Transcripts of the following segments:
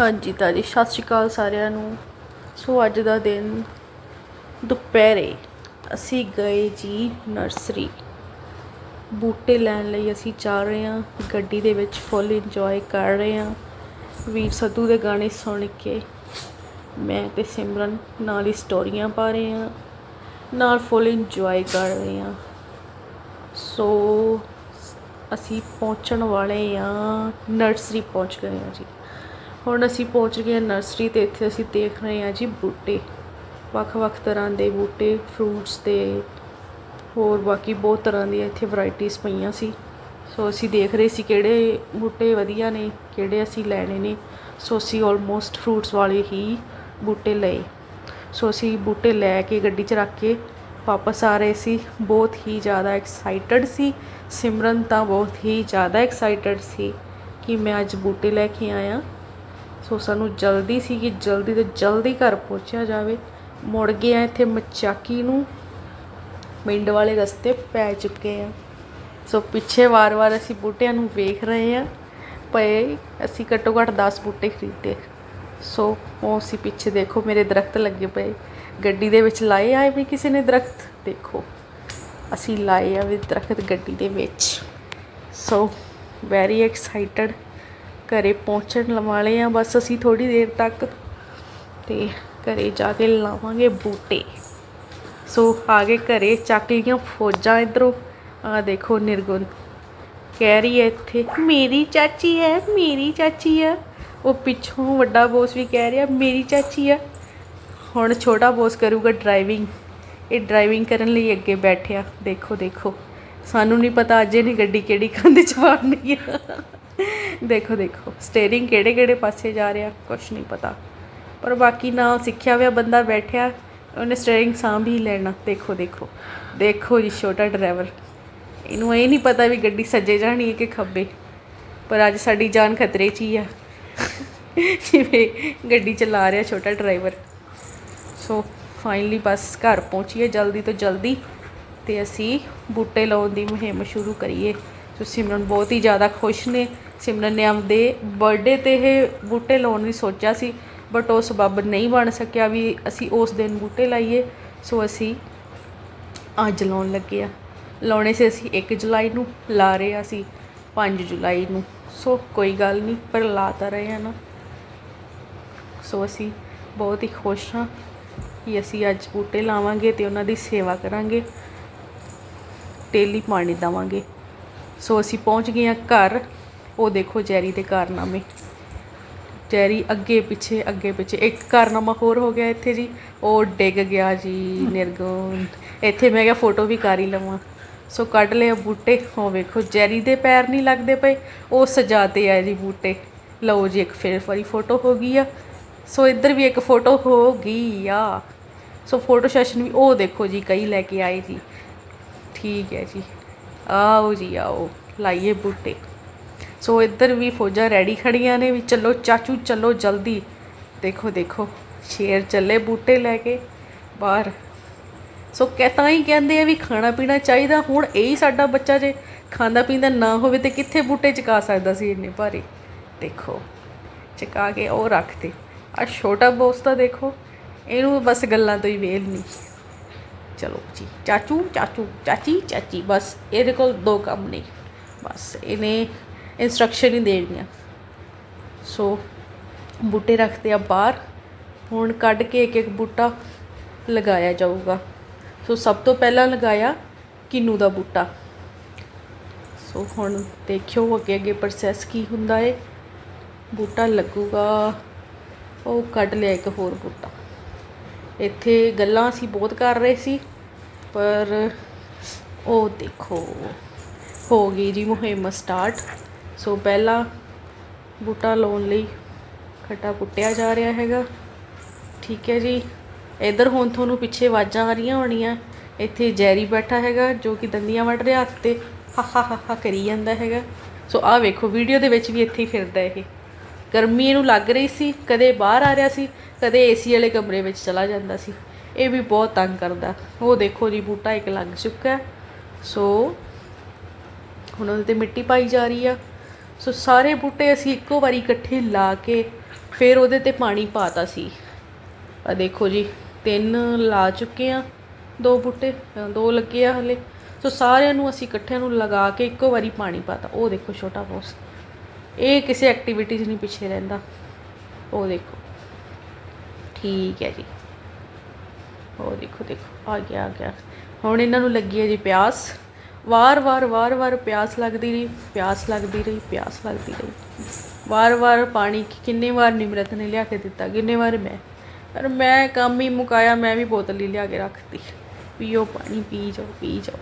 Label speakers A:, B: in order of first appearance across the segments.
A: ਹਾਂਜੀ ਤਾਂ ਜੀ ਸਤਿ ਸ਼੍ਰੀ ਅਕਾਲ ਸਾਰਿਆਂ ਨੂੰ। ਸੋ ਅੱਜ ਦਾ ਦਿਨ ਦੁਪਹਿਰੇ ਅਸੀਂ ਗਏ ਜੀ ਨਰਸਰੀ। ਬੂਟੇ ਲੈਣ ਲਈ ਅਸੀਂ ਜਾ ਰਹੇ ਹਾਂ, ਗੱਡੀ ਦੇ ਵਿੱਚ ਫੁੱਲ ਇੰਜੋਏ ਕਰ ਰਹੇ ਹਾਂ। ਵੀਰ ਸੱਧੂ ਦੇ ਗਾਣੇ ਸੁਣ ਕੇ ਮੈਂ ਤੇ ਸਿਮਰਨ ਨਾਲ ਹੀ ਸਟੋਰੀਆਂ ਪਾ ਰਹੇ ਹਾਂ, ਨਾਲ ਫੁੱਲ ਇੰਜੋਏ ਕਰ ਰਹੇ ਹਾਂ। ਸੋ ਅਸੀਂ ਪਹੁੰਚਣ ਵਾਲੇ ਹਾਂ, ਨਰਸਰੀ ਪਹੁੰਚ ਗਏ ਹਾਂ ਜੀ। ਹੁਣ ਅਸੀਂ ਪਹੁੰਚ ਗਏ ਹਾਂ ਨਰਸਰੀ ਤੇ, ਇੱਥੇ ਅਸੀਂ ਦੇਖ ਰਹੇ ਹਾਂ ਜੀ ਬੂਟੇ। ਵੱਖ-ਵੱਖ ਤਰ੍ਹਾਂ ਦੇ ਬੂਟੇ ਫਰੂਟਸ ਦੇ ਹੋਰ ਬਾਕੀ ਬਹੁਤ ਤਰ੍ਹਾਂ ਦੀਆਂ ਇੱਥੇ ਵੈਰਾਈਟੀਆਂ ਪਈਆਂ ਸੀ। ਸੋ ਅਸੀਂ ਦੇਖ ਰਹੇ ਸੀ ਕਿਹੜੇ ਬੂਟੇ ਵਧੀਆ ਨੇ, ਕਿਹੜੇ ਅਸੀਂ ਲੈਣੇ ਨੇ। ਸੋ ਅਸੀਂ ਆਲਮੋਸਟ ਫਰੂਟਸ ਵਾਲੇ ਹੀ ਬੂਟੇ ਲਏ। ਸੋ ਅਸੀਂ ਬੂਟੇ ਲੈ ਕੇ ਗੱਡੀ 'ਚ ਰੱਖ ਕੇ ਵਾਪਸ ਆ ਰਹੇ ਸੀ। ਬਹੁਤ ਹੀ ਜ਼ਿਆਦਾ ਐਕਸਾਈਟਡ ਸੀ। ਸਿਮਰਨ ਤਾਂ ਬਹੁਤ ਹੀ ਜ਼ਿਆਦਾ ਐਕਸਾਈਟਡ ਸੀ ਕਿ ਮੈਂ ਅੱਜ ਬੂਟੇ ਲੈ ਕੇ ਆਇਆ। ਸੋ ਸਾਨੂੰ ਜਲਦੀ ਸੀ ਕਿ ਜਲਦੀ ਤੋਂ ਜਲਦੀ ਘਰ ਪਹੁੰਚਿਆ ਜਾਵੇ। ਮੁੜ ਗਏ ਆ ਇੱਥੇ ਮਚਾਕੀ ਨੂੰ। ਪਿੰਡ ਵਾਲੇ ਰਸਤੇ ਪੈ ਚੁੱਕੇ ਆ। ਸੋ ਪਿੱਛੇ ਵਾਰ-ਵਾਰ ਅਸੀਂ ਬੂਟਿਆਂ ਨੂੰ ਵੇਖ ਰਹੇ ਆ। ਪਏ ਅਸੀਂ ਘੱਟੋ ਘੱਟ 10 ਬੂਟੇ ਖਰੀਦੇ। ਸੋ ਉਹ ਅਸੀਂ ਪਿੱਛੇ ਦੇਖੋ, ਮੇਰੇ ਦਰਖਤ ਲੱਗੇ ਪਏ। ਗੱਡੀ ਦੇ ਵਿੱਚ ਲਾਏ ਆਏ ਵੀ ਕਿਸੇ ਨੇ ਦਰਖਤ? ਦੇਖੋ, ਅਸੀਂ ਲਾਏ ਆ ਵੀ ਦਰਖਤ ਗੱਡੀ ਦੇ ਵਿੱਚ। ਸੋ ਵੈਰੀ ਐਕਸਾਈਟਡ ਘਰੇ ਪਹੁੰਚਣ ਵਾਲੇ ਆ ਬਸ ਅਸੀਂ ਥੋੜੀ ਦੇਰ ਤੱਕ ਤੇ ਘਰੇ ਜਾ ਕੇ ਲਾਵਾਂਗੇ ਬੂਟੇ। ਸੋ ਆ ਗਏ ਘਰੇ, ਚੱਕ ਲਈਆਂ ਫੌਜਾਂ ਇਧਰੋਂ। ਆ ਦੇਖੋ ਨਿਰਗੁਣ ਕਹਿ ਰਹੀ ਹੈ ਇੱਥੇ, ਮੇਰੀ ਚਾਚੀ ਹੈ, ਮੇਰੀ ਚਾਚੀ ਹੈ। ਉਹ ਪਿੱਛੋਂ ਵੱਡਾ ਬੋਸ ਵੀ ਕਹਿ ਰਿਹਾ, ਮੇਰੀ ਚਾਚੀ ਆ ਹੁਣ ਛੋਟਾ ਬੋਸ ਕਰੂਗਾ ਡਰਾਈਵਿੰਗ। ਇਹ ਡਰਾਈਵਿੰਗ ਕਰਨ ਲਈ ਅੱਗੇ ਬੈਠਿਆ। ਦੇਖੋ ਦੇਖੋ। ਸਾਨੂੰ ਨਹੀਂ ਪਤਾ, ਅੱਜ ਇਹਨੇ ਗੱਡੀ ਕਿਹੜੀ ਕੰਧ ਚ ਵਾੜਨੀ ਆ। ਦੇਖੋ ਦੇਖੋ। ਸਟੀਅਰਿੰਗ ਕਿਹੜੇ ਕਿਹੜੇ ਪਾਸੇ ਜਾ ਰਿਹਾ ਕੁਝ ਨਹੀਂ ਪਤਾ। ਪਰ ਬਾਕੀ ਨਾ ਸਿੱਖਿਆ ਹੋਇਆ ਬੰਦਾ ਬੈਠਿਆ, ਉਹਨੇ ਸਟੀਅਰਿੰਗ ਸਾਂਭ ਹੀ ਲੈਣਾ। ਦੇਖੋ ਦੇਖੋ। ਦੇਖੋ ਜੀ, ਛੋਟਾ ਡਰਾਈਵਰ ਇਹਨੂੰ ਇਹ ਨਹੀਂ ਪਤਾ ਵੀ ਗੱਡੀ ਸੱਜੇ ਜਾਣੀ ਹੈ ਕਿ ਖੱਬੇ। ਪਰ ਅੱਜ ਸਾਡੀ ਜਾਨ ਖਤਰੇ 'ਚ ਹੀ ਆ। ਜਿਵੇਂ ਗੱਡੀ ਚਲਾ ਰਿਹਾ ਛੋਟਾ ਡਰਾਈਵਰ ਸੋ ਫਾਈਨਲੀ ਬਸ ਘਰ ਪਹੁੰਚੀਏ ਜਲਦੀ ਤੋਂ ਜਲਦੀ ਤੇ ਅਸੀਂ ਬੂਟੇ ਲਾਉਣ ਦੀ ਮੁਹਿੰਮ ਸ਼ੁਰੂ ਕਰੀਏ। ਸੋ ਸਿਮਰਨ ਬਹੁਤ ਹੀ ਜ਼ਿਆਦਾ ਖੁਸ਼ ਨੇ। ਸਿਮਰਨ ਨੇ ਆਪਦੇ ਬਰਥਡੇ ਤੇ ਇਹ ਬੂਟੇ ਲਾਉਣ ਦੀ ਸੋਚਿਆ ਸੀ ਬਟ ਉਹ ਸਬੱਬ ਨਹੀਂ ਬਣ ਸਕਿਆ ਵੀ ਅਸੀਂ ਉਸ ਦਿਨ ਬੂਟੇ ਲਾਈਏ। ਸੋ ਅਸੀਂ ਅੱਜ ਲਾਉਣ ਲੱਗੇ ਆ ਲਾਉਣੇ ਸੀ ਅਸੀਂ 1 ਜੁਲਾਈ ਨੂੰ, ਲਾ ਰਹੇ ਆ ਅਸੀਂ 5 ਜੁਲਾਈ ਨੂੰ। ਸੋ ਕੋਈ ਗੱਲ ਨਹੀਂ, ਪਰ ਲਾ ਤਾਂ ਰਹੇ ਆ ਨਾ। ਸੋ ਅਸੀਂ ਬਹੁਤ ਹੀ ਖੁਸ਼ ਹਾਂ ਕਿ ਅਸੀਂ ਅੱਜ ਬੂਟੇ ਲਾਵਾਂਗੇ ਤੇ ਉਹਨਾਂ ਦੀ ਸੇਵਾ ਕਰਾਂਗੇ। ਡੇਲੀ ਪਾਣੀ ਦੇਵਾਂਗੇ। ਸੋ ਅਸੀਂ ਪਹੁੰਚ ਗਏ ਹਾਂ ਘਰ। ਉਹ ਦੇਖੋ ਜੈਰੀ ਦੇ ਕਾਰਨਾਮੇ। ਜੈਰੀ ਅੱਗੇ ਪਿੱਛੇ ਅੱਗੇ ਪਿੱਛੇ। ਇੱਕ ਕਾਰਨਾਮਾ ਹੋਰ ਹੋ ਗਿਆ ਇੱਥੇ ਜੀ। ਉਹ ਡਿੱਗ ਗਿਆ ਜੀ ਨਿਰਗੁਣ। ਇੱਥੇ ਮੈਂ ਕਿਹਾ ਫੋਟੋ ਵੀ ਕਰ ਹੀ ਲਵਾਂ। ਸੋ ਕੱਢ ਲਿਆ ਬੂਟੇ। ਉਹ ਵੇਖੋ, ਜੈਰੀ ਦੇ ਪੈਰ ਨਹੀਂ ਲੱਗਦੇ ਪਏ। ਉਹ ਸਜਾਤੇ ਆ ਜੀ ਬੂਟੇ। ਲਓ ਜੀ, ਇੱਕ ਫਿਰ ਵਾਰੀ ਫੋਟੋ ਹੋ ਗਈ ਆ। ਸੋ ਇੱਧਰ ਵੀ ਇੱਕ ਫੋਟੋ ਹੋ ਗਈ ਆ। ਸੋ ਫੋਟੋ ਸੈਸ਼ਨ ਵੀ ਉਹ ਦੇਖੋ ਜੀ, ਕਈ ਲੈ ਕੇ ਆਏ ਜੀ। ਠੀਕ ਹੈ ਜੀ। ਆਓ ਜੀ ਆਓ, ਲਾਈਏ ਬੂਟੇ। ਸੋ ਇੱਧਰ ਵੀ ਫੌਜਾਂ ਰੈਡੀ ਖੜੀਆਂ ਨੇ ਵੀ ਚੱਲੋ, ਚਾਚੂ ਚੱਲੋ ਜਲਦੀ। ਦੇਖੋ ਦੇਖੋ, ਸ਼ੇਰ ਚੱਲੇ ਬੂਟੇ ਲੈ ਕੇ ਬਾਹਰ। ਸੋ ਕਹਤਾ ਹੀ ਕਹਿੰਦੇ ਆ ਵੀ ਖਾਣਾ ਪੀਣਾ ਚਾਹੀਦਾ, ਹੁਣ ਇਹੀ ਸਾਡਾ ਬੱਚਾ ਜੇ ਖਾਂਦਾ ਪੀਂਦਾ ਨਾ ਹੋਵੇ ਤੇ ਕਿੱਥੇ ਬੂਟੇ ਚਕਾ ਸਕਦਾ ਸੀ ਇੰਨੇ ਭਾਰੇ? ਦੇਖੋ, ਚਕਾ ਕੇ ਉਹ ਰੱਖਦੇ। ਆ ਛੋਟਾ ਬੋਸ ਤਾਂ ਦੇਖੋ, ਇਹਨੂੰ ਬਸ ਗੱਲਾਂ ਤੋਂ ਹੀ ਵੇਲ ਨਹੀਂ। ਚਲੋ ਜੀ, ਚਾਚੂ ਚਾਚੂ, ਚਾਚੀ ਚਾਚੀ, ਬਸ ਇਹਦੇ ਕੋਲ ਦੋ ਕੰਮ ਨੇ। ਬਸ ਇਹਨੇ ਇਨਸਟਰਕਸ਼ਨ ਹੀ ਦੇਣੀਆਂ। ਸੋ ਬੂਟੇ ਰੱਖਦੇ ਆ ਬਾਹਰ, ਹੁਣ ਕੱਢ ਕੇ ਇੱਕ ਇੱਕ ਬੂਟਾ ਲਗਾਇਆ ਜਾਊਗਾ। ਸੋ ਸਭ ਤੋਂ ਪਹਿਲਾਂ ਲਗਾਇਆ ਕਿੰਨੂ ਦਾ ਬੂਟਾ। ਸੋ ਹੁਣ ਦੇਖਿਓ ਅੱਗੇ ਅੱਗੇ ਪ੍ਰੋਸੈਸ ਕੀ ਹੁੰਦਾ ਏ। ਬੂਟਾ ਲੱਗੂਗਾ, ਉਹ ਕੱਢ ਲਿਆ ਇੱਕ ਹੋਰ ਬੂਟਾ। ਇੱਥੇ ਗੱਲਾਂ ਅਸੀਂ ਬਹੁਤ ਕਰ ਰਹੇ ਸੀ, ਪਰ ਉਹ ਦੇਖੋ, ਹੋ ਗਈ ਜੀ ਮੁਹਿੰਮ ਸਟਾਰਟ ਸੋ ਪਹਿਲਾ ਬੂਟਾ ਲਾਉਣ ਲਈ ਖੱਟਾ ਪੁੱਟਿਆ ਜਾ ਰਿਹਾ ਹੈਗਾ। ਠੀਕ ਹੈ ਜੀ। ਇਧਰ ਹੁਣ ਤੁਹਾਨੂੰ ਪਿੱਛੇ ਆਵਾਜ਼ਾਂ ਆ ਰਹੀਆਂ ਹੋਣੀਆਂ। ਇੱਥੇ ਜੈਰੀ ਬੈਠਾ ਹੈਗਾ, ਜੋ ਕਿ ਦੰਦੀਆਂ ਵੱਢ ਰਿਹਾ ਹੱਥ ਤੇ ਹਾ ਹਾ ਹਾ ਕਰੀ ਜਾਂਦਾ ਹੈਗਾ। ਸੋ ਆਹ ਵੇਖੋ ਵੀਡੀਓ ਦੇ ਵਿੱਚ ਵੀ ਇੱਥੇ ਹੀ ਫਿਰਦਾ ਇਹ। ਗਰਮੀ ਇਹਨੂੰ ਲੱਗ ਰਹੀ ਸੀ, ਕਦੇ ਬਾਹਰ ਆ ਰਿਹਾ ਸੀ, ਕਦੇ ਏਸੀ ਵਾਲੇ ਕਮਰੇ ਵਿੱਚ ਚਲਾ ਜਾਂਦਾ ਸੀ। ਇਹ ਵੀ ਬਹੁਤ ਤੰਗ ਕਰਦਾ। ਉਹ ਦੇਖੋ ਜੀ, ਬੂਟਾ ਇੱਕ ਲੱਗ ਚੁੱਕਾ ਸੋ, ਹੁਣ ਉਹਦੇ ਤੇ ਮਿੱਟੀ ਪਾਈ ਜਾ ਰਹੀ ਆ। ਸੋ ਸਾਰੇ ਬੂਟੇ ਅਸੀਂ ਇੱਕੋ ਵਾਰੀ ਇਕੱਠੇ ਲਾ ਕੇ ਫਿਰ ਉਹਦੇ ਤੇ ਪਾਣੀ ਪਾਤਾ ਸੀ। ਆ ਦੇਖੋ ਜੀ, ਤਿੰਨ ਲਾ ਚੁੱਕੇ ਆ, ਦੋ ਬੂਟੇ ਦੋ ਲੱਗੇ ਆ ਹਲੇ। ਸੋ ਸਾਰਿਆਂ ਨੂੰ ਅਸੀਂ ਇਕੱਠਿਆਂ ਨੂੰ ਲਗਾ ਕੇ ਇੱਕੋ ਵਾਰੀ ਪਾਣੀ ਪਾਤਾ। ਉਹ ਦੇਖੋ ਛੋਟਾ ਬੋਸ ਇਹ ਕਿਸੇ ਐਕਟੀਵਿਟੀ 'ਚ ਨਹੀਂ ਪਿੱਛੇ ਰਹਿੰਦਾ। ਉਹ ਦੇਖੋ। ਠੀਕ ਹੈ ਜੀ। ਉਹ ਦੇਖੋ ਦੇਖੋ। ਆ ਗਿਆ ਆ ਗਿਆ। ਹੁਣ ਇਹਨਾਂ ਨੂੰ ਲੱਗੀ ਹੈ ਜੀ ਪਿਆਸ। ਵਾਰ-ਵਾਰ ਵਾਰ-ਵਾਰ ਪਿਆਸ ਲੱਗਦੀ ਰਹੀ, ਪਿਆਸ ਲੱਗਦੀ ਰਹੀ, ਪਿਆਸ ਲੱਗਦੀ ਰਹੀ। ਵਾਰ-ਵਾਰ ਪਾਣੀ ਕਿੰਨੇ ਵਾਰ ਨਿਮਰਤ ਨੇ ਲਿਆ ਕੇ ਦਿੱਤਾ, ਕਿੰਨੇ ਵਾਰ ਮੈਂ। ਪਰ ਮੈਂ ਕੰਮ ਹੀ ਮੁਕਾਇਆ, ਮੈਂ ਵੀ ਬੋਤਲ ਹੀ ਲਿਆ ਕੇ ਰੱਖਤੀ। ਪੀਓ ਪਾਣੀ, ਪੀ ਜਾਓ ਪੀ ਜਾਓ।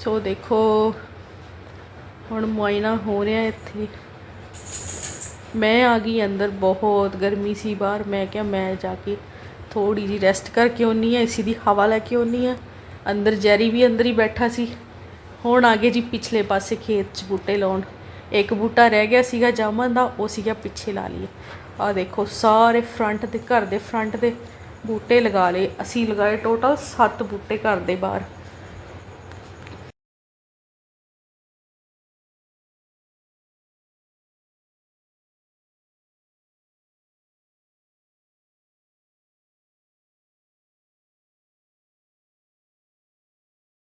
A: ਸੋ ਦੇਖੋ ਹੁਣ ਮੁਆਇਨਾ ਹੋ ਰਿਹਾ ਇੱਥੇ। ਮੈਂ ਆ ਗਈ ਅੰਦਰ, ਬਹੁਤ ਗਰਮੀ ਸੀ ਬਾਹਰ। ਮੈਂ ਕਿਹਾ, ਮੈਂ ਜਾ ਕੇ ਥੋੜੀ ਜੀ ਰੈਸਟ ਕਰਕੇ ਆਉਣੀ ਆ ਏਸੀ ਦੀ ਹਵਾ ਲੈ ਕੇ ਆਉਣੀ ਆ ਅੰਦਰ ਜੈਰੀ ਵੀ ਅੰਦਰ ਹੀ ਬੈਠਾ ਸੀ। ਹੁਣ ਆ ਗਏ ਜੀ ਪਿਛਲੇ ਪਾਸੇ ਖੇਤ 'ਚ ਬੂਟੇ ਲਾਉਣ। ਇੱਕ ਬੂਟਾ ਰਹਿ ਗਿਆ ਸੀਗਾ ਜਾਮਨ ਦਾ, ਉਹ ਸੀਗਾ ਪਿੱਛੇ ਲਾ ਲਈਏ। ਆ ਦੇਖੋ, ਸਾਰੇ ਫਰੰਟ ਤੇ, ਘਰ ਦੇ ਫਰੰਟ ਦੇ ਬੂਟੇ ਲਗਾ ਲਏ। ਅਸੀਂ ਲਗਾਏ ਟੋਟਲ 7 ਬੂਟੇ ਘਰ ਦੇ ਬਾਹਰ।